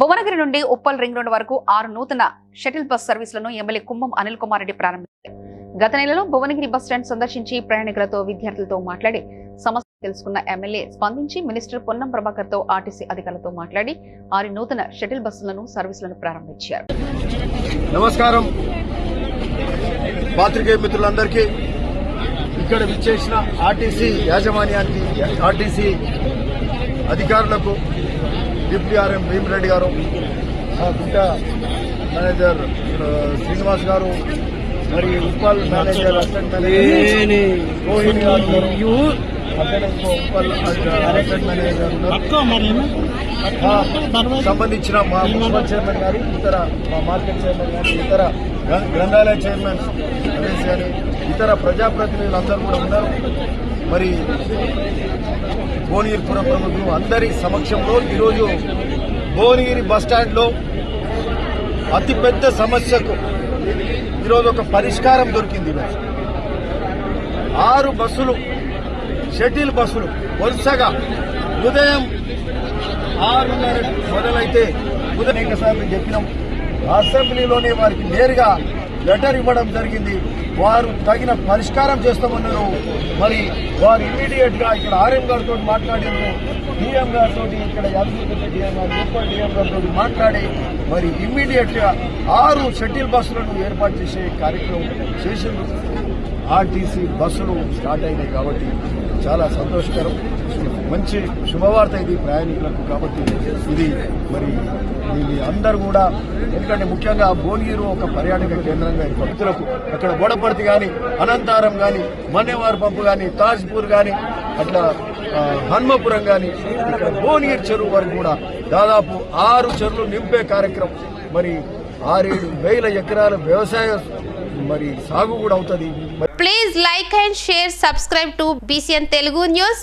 భువనగిరి నుండి Uppal ring road వరకు ఆరు నూతన షటిల్ బస్ సర్వీసులను ఎమ్మెల్యే కుంభం అనిల్ కుమార్ రెడ్డి ప్రారంభించారు. గత నెలలో భువనగిరి బస్ స్టాండ్ సందర్శించి ప్రయాణికులతో విద్యార్థులతో మాట్లాడి సమస్య తెలుసుకున్న ఎమ్మెల్యే స్పందించి మినిస్టర్ పొన్నం ప్రభాకర్తో ఆర్టీసీ అధికారులతో మాట్లాడి ఆరు నూతన షటిల్ బస్సులను సర్వీసులను ప్రారంభించారు. నమస్కారం. పాత్రికేయ మిత్రులందరికీ ఇక్కడ విచ్చేసిన ఆర్టీసీ యాజమాన్యానికి ఆర్టీసీ అధికారులకు డిప్యూటీ ఆర్ఎం భీమరెడ్డి గారు మా గుంట మేనేజర్ శ్రీనివాస్ గారు మరి Uppal manager assistant manager Uppal assistant సంబంధించిన మా మున్సిపల్ చైర్మన్ గారు ఇతర మా మార్కెట్ చైర్మన్ గారు ఇతర గ్ర- గ్రంథాలయ చైర్మన్ రమేష్ గారు ఇతర ప్రజాప్రతినిధులు అందరూ కూడా ఉన్నారు. మరి భువనగిరిపుర ప్రముఖులు అందరి సమక్షంలో ఈరోజు భువనగిరి బస్టాండ్లో అతిపెద్ద సమస్యకు ఈరోజు ఒక పరిష్కారం దొరికింది ఆరు బస్సులు షటిల్ బస్సులు వరుసగా ఉదయం ఆరున్నర మొదలైతే ఉదయం అనేకసార్లు చెప్పినాం. అసెంబ్లీలోనే వారికి నేరుగా లెటర్ ఇవ్వడం జరిగింది. వారు తగిన పరిష్కారం చేస్తామన్నారు. మరి వారు ఇమీడియట్గా ఇక్కడ ఆర్ఎం గారితో మాట్లాడారు డిఎం గారితో ఇక్కడ యాదగిరి డిఎం గారు సూపర్ డిఎం గారితో మాట్లాడి మరి ఇమ్మీడియట్గా ఆరు షటిల్ బస్సులను ఏర్పాటు చేసే కార్యక్రమం చేసిన ఆర్టీసీ బస్సులు స్టార్ట్ అయినాయి కాబట్టి చాలా సంతోషకరం. మంచి శుభవార్త ఇది ప్రయాణికులకు కాబట్టి ఇది మరి ఇది అందరూ కూడా ఎందుకంటే ముఖ్యంగా భువనగిరి ఒక పర్యాటక కేంద్రంగా ఈ భక్తులకు అక్కడ గోడపర్తి కానీ అనంతారం కానీ మన్యవారి పంపు కానీ తాజ్పూర్ కానీ అట్లా హన్మపురం కానీ ఇక్కడ భువనగిరి చెరువు వరకు కూడా దాదాపు ఆరు చెరువులు నింపే కార్యక్రమం. మరి ఆరేడు వేల ఎకరాల వ్యవసాయ మరి సాగు కూడా అవుతుంది. మరి like and share subscribe to BCN Telugu news